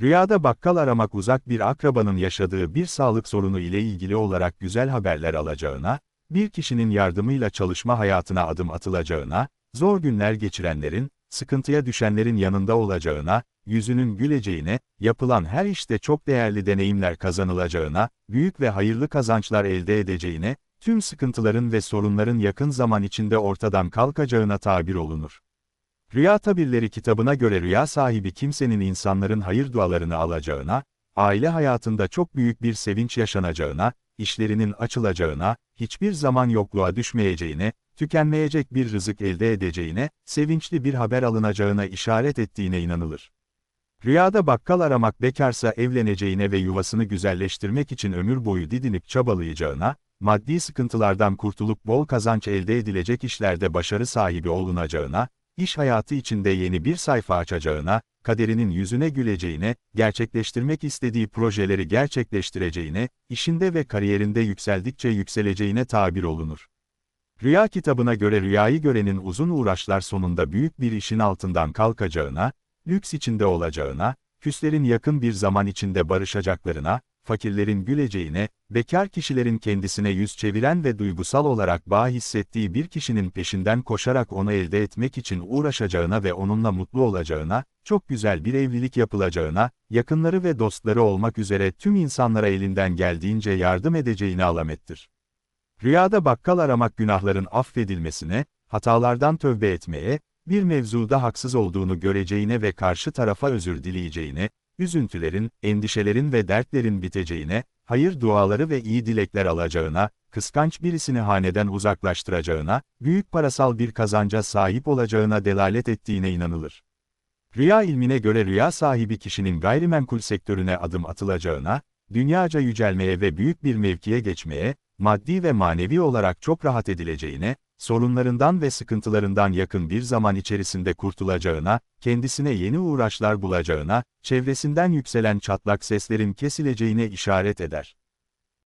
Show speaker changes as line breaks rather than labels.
Rüyada bakkal aramak uzak bir akrabanın yaşadığı bir sağlık sorunu ile ilgili olarak güzel haberler alacağına, bir kişinin yardımıyla çalışma hayatına adım atılacağına, zor günler geçirenlerin, sıkıntıya düşenlerin yanında olacağına, yüzünün güleceğine, yapılan her işte çok değerli deneyimler kazanılacağına, büyük ve hayırlı kazançlar elde edeceğine, tüm sıkıntıların ve sorunların yakın zaman içinde ortadan kalkacağına tabir olunur. Rüya Tabirleri kitabına göre rüya sahibi kimsenin insanların hayır dualarını alacağına, aile hayatında çok büyük bir sevinç yaşanacağına, işlerinin açılacağına, hiçbir zaman yokluğa düşmeyeceğine, tükenmeyecek bir rızık elde edeceğine, sevinçli bir haber alınacağına işaret ettiğine inanılır. Rüyada bakkal aramak bekarsa evleneceğine ve yuvasını güzelleştirmek için ömür boyu didinip çabalayacağına, maddi sıkıntılardan kurtulup bol kazanç elde edilecek işlerde başarı sahibi olunacağına, iş hayatı içinde yeni bir sayfa açacağına, kaderinin yüzüne güleceğine, gerçekleştirmek istediği projeleri gerçekleştireceğine, işinde ve kariyerinde yükseldikçe yükseleceğine tabir olunur. Rüya kitabına göre rüyayı görenin uzun uğraşlar sonunda büyük bir işin altından kalkacağına, lüks içinde olacağına, küslerin yakın bir zaman içinde barışacaklarına, fakirlerin güleceğine, bekar kişilerin kendisine yüz çeviren ve duygusal olarak bağ hissettiği bir kişinin peşinden koşarak onu elde etmek için uğraşacağına ve onunla mutlu olacağına, çok güzel bir evlilik yapılacağına, yakınları ve dostları olmak üzere tüm insanlara elinden geldiğince yardım edeceğine alamettir. Rüyada bakkal aramak günahların affedilmesine, hatalardan tövbe etmeye, bir mevzuda haksız olduğunu göreceğine ve karşı tarafa özür dileyeceğine, üzüntülerin, endişelerin ve dertlerin biteceğine, hayır duaları ve iyi dilekler alacağına, kıskanç birisini haneden uzaklaştıracağına, büyük parasal bir kazanca sahip olacağına delalet ettiğine inanılır. Rüya ilmine göre rüya sahibi kişinin gayrimenkul sektörüne adım atılacağına, dünyaca yücelmeye ve büyük bir mevkiye geçmeye, maddi ve manevi olarak çok rahat edileceğine, sorunlarından ve sıkıntılarından yakın bir zaman içerisinde kurtulacağına, kendisine yeni uğraşlar bulacağına, çevresinden yükselen çatlak seslerin kesileceğine işaret eder.